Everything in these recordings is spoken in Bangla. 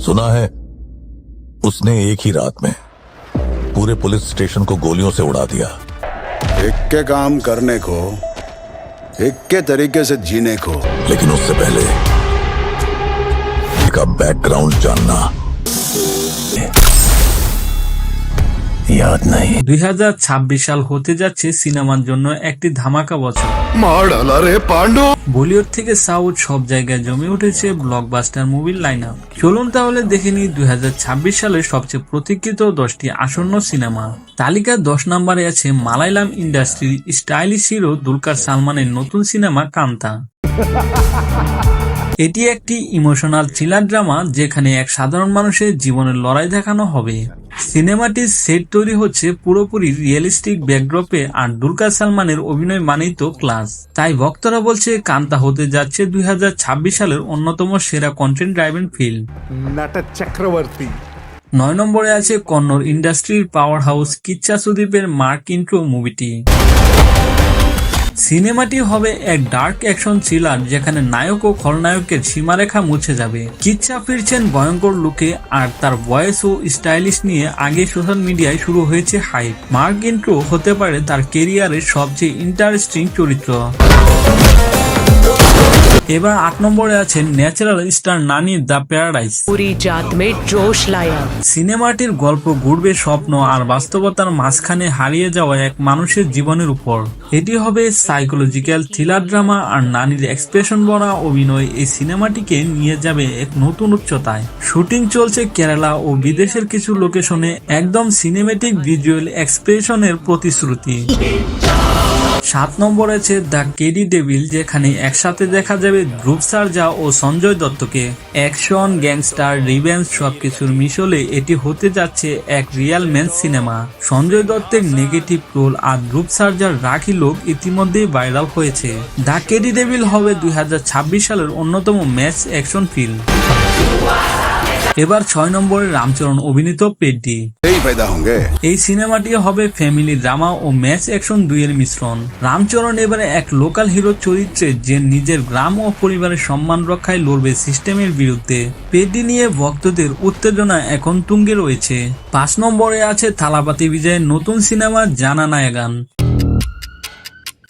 सुना है उसने एक ही रात में पूरे पुलिस स्टेशन को गोलियों से उड़ा दिया। इक्के के काम करने को इक्के के तरीके से जीने को। लेकिन उससे पहले का बैकग्राउंड जानना। याद नहीं দুই সাল হতে যাচ্ছে সিনেমার জন্য একটি ধামাকা বছর मार डाला रे पांडु বলিউড থেকে সাউথ সব জায়গায় জমে উঠেছে ব্লকবাস্টার মুভির লাইন আপ চলুন তাহলে দেখে নিই দুই সালের সবচেয়ে প্রতীক্ষিত দশটি আসন্ন সিনেমা তালিকার দশ নম্বরে আছে মালায়ালাম ইন্ডাস্ট্রির স্টাইলিশ হিরো দুলকার সালমানের নতুন সিনেমা কান্তা এটি একটি ইমোশনাল থ্রিলার ড্রামা যেখানে এক সাধারণ মানুষের জীবনের লড়াই দেখানো হবে। সিনেমাটির সেট তৈরি হচ্ছে পুরোপুরি রিয়েলিস্টিক ব্যাকড্রপে আর দুর্গা সালমানের অভিনয় মানেই তো ক্লাস। তাই বক্তারা বলছে কান্তা হতে যাচ্ছে দুই হাজার ছাব্বিশ সালের অন্যতম সেরা কন্টেন্ট ড্রাইভেন ফিল্ম চক্রবর্তী। নয় নম্বরে আছে কন্নড় ইন্ডাস্ট্রির পাওয়ার হাউস কিচ্ছা সুদীপের মার্ক ইন্ট্রো মুভিটি। সিনেমাটি হবে এক ডার্ক অ্যাকশন থ্রিলার যেখানে নায়ক ও খলনায়কের সীমারেখা মুছে যাবে। কিচ্ছা ফিরছেন ভয়ঙ্কর লুকে আর তার ভয়েস ও স্টাইলিশ নিয়ে আগে সোশ্যাল মিডিয়ায় শুরু হয়েছে হাইপ। মার্ক ইন্ট্রো হতে পারে তার কেরিয়ারের সবচেয়ে ইন্টারেস্টিং চরিত্র। এবার আট নম্বরে আছেন natural star Nani the paradise. Puri জাত মে জোশ লায়া। সিনেমাটির গল্প ঘুরবে স্বপ্ন আর বাস্তবতার মাঝখানে হারিয়ে যাওয়া এক মানুষের জীবনের উপর। এটি হবে সাইকোলজিক্যাল থ্রিলার ড্রামা আর নানির এক্সপ্রেশন বনা অভিনয়। এই সিনেমাটিকে নিয়ে যাবে এক নতুন উচ্চতায়। শুটিং চলছে কেরালা ও বিদেশের কিছু লোকেশনে। একদম সিনেমেটিক ভিজুয়াল এক্সপ্রেশনের প্রতিশ্রুতি। সাত নম্বর আছে দ্য কেডি ডেভিল, যেখানে একসাথে দেখা যাবে ধ্রুব সারজা ও সঞ্জয় দত্তকে। অ্যাকশন, গ্যাংস্টার রিভেন্স সবকিছুর মিশলে এটি হতে যাচ্ছে এক রিয়াল ম্যান সিনেমা। সঞ্জয় দত্তের নেগেটিভ রোল আর ধ্রুব সারজার রাখি লোক ইতিমধ্যেই ভাইরাল হয়েছে। দ্য কেডি ডেভিল হবে দুই হাজার ছাব্বিশ সালের অন্যতম ম্যাচ অ্যাকশন ফিল্ম। এবার ছয় নম্বরে রামচরণ অভিনীত পেডি। এই সিনেমাটি হবে ফ্যামিলি ড্রামা ও ম্যাচ অ্যাকশন দুইয়ের মিশ্রণ। রামচরণ এবারে এক লোকাল হিরো চরিত্রে যে নিজের গ্রাম ও পরিবারের সম্মান রক্ষায় লড়বে সিস্টেমের বিরুদ্ধে। পেটি নিয়ে ভক্তদের উত্তেজনা এখন তুঙ্গে রয়েছে। পাঁচ নম্বরে আছে থালাপাতি বিজয়ের নতুন সিনেমা জানা নায়গান।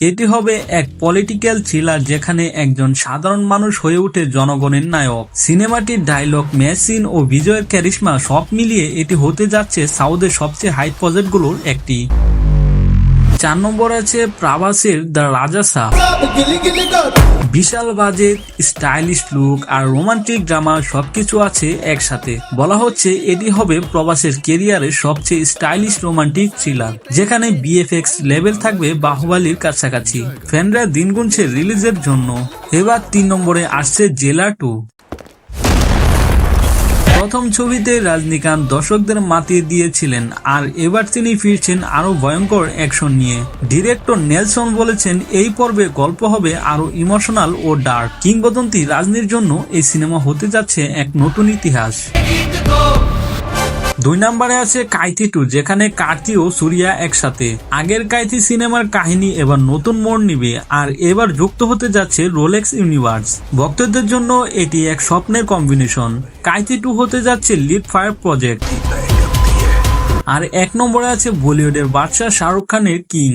এটি হবে এক পলিটিক্যাল থ্রিলার যেখানে একজন সাধারণ মানুষ হয়ে ওঠে জনগণের নায়ক। সিনেমাটির ডায়লগ মেসিন ও বিজয়ের ক্যারিশমা সব মিলিয়ে এটি হতে যাচ্ছে সাউথের সবচেয়ে হাই প্রজেক্টগুলোর একটি। চার নম্বর আছে প্রাভাসের দ্য রাজা সাহ। বিশাল বাজেট স্টাইলিশ লুক আর রোমান্টিক ড্রামা সবকিছু আছে একসাথে। বলা হচ্ছে এটি হবে প্রবাসের কেরিয়ারের সবচেয়ে স্টাইলিশ রোমান্টিক থ্রিলার, যেখানে বিএফএক্স লেভেল থাকবে বাহুবালির কাছাকাছি। ফ্যানরা দিন গুনছে রিলিজের জন্য। এবার তিন নম্বরে আসছে জেলা টু। প্রথম ছবিতে রজনীকান্ত দর্শকদের মাতিয়ে দিয়েছিলেন, আর এবার তিনি ফিরছেন আরও ভয়ঙ্কর অ্যাকশন নিয়ে। ডিরেক্টর নেলসন বলেছেন, এই পর্বে গল্প হবে আরও ইমোশনাল ও ডার্ক। কিংবদন্তি রাজনীর জন্য এই সিনেমা হতে যাচ্ছে এক নতুন ইতিহাস। দুই নম্বরে আছে কাইতি টু, যেখানে কার্তি ও সুরিয়া একসাথে। আগের কাইতি সিনেমার কাহিনী এবার নতুন মোড় নিবে আর এবার যুক্ত হতে যাচ্ছে রোলেক্স ইউনিভার্স। ভক্তদের জন্য এটি এক স্বপ্নের কম্বিনেশন। কাইতি টু হতে যাচ্ছে লিপ ফায়ার প্রজেক্ট। আর এক নম্বরে আছে বলিউডের বাদশাহ শাহরুখ খানের কিং।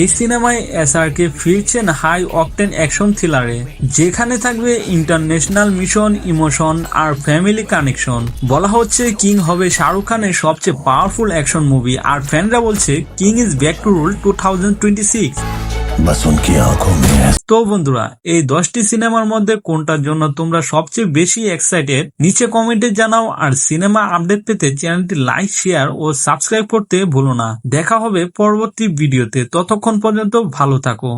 এই সিনেমায় এসআরকে ফিরছেন হাই অকটেন অ্যাকশন থ্রিলারে, যেখানে থাকবে ইন্টারন্যাশনাল মিশন, ইমোশন আর ফ্যামিলি কানেকশন। বলা হচ্ছে কিং হবে শাহরুখ খানের সবচেয়ে পাওয়ারফুল অ্যাকশন মুভি, আর ফ্যানরা বলছে king is back to rule two thousand twenty six. তো বন্ধুরা, এই দশটি সিনেমার মধ্যে কোনটার জন্য তোমরা সবচেয়ে বেশি এক্সাইটেড নিচে কমেন্টে জানাও, আর সিনেমা আপডেট পেতে চ্যানেলটি লাইক শেয়ার ও সাবস্ক্রাইব করতে ভুলো না। দেখা হবে পরবর্তী ভিডিওতে ততক্ষণ পর্যন্ত ভালো থাকো।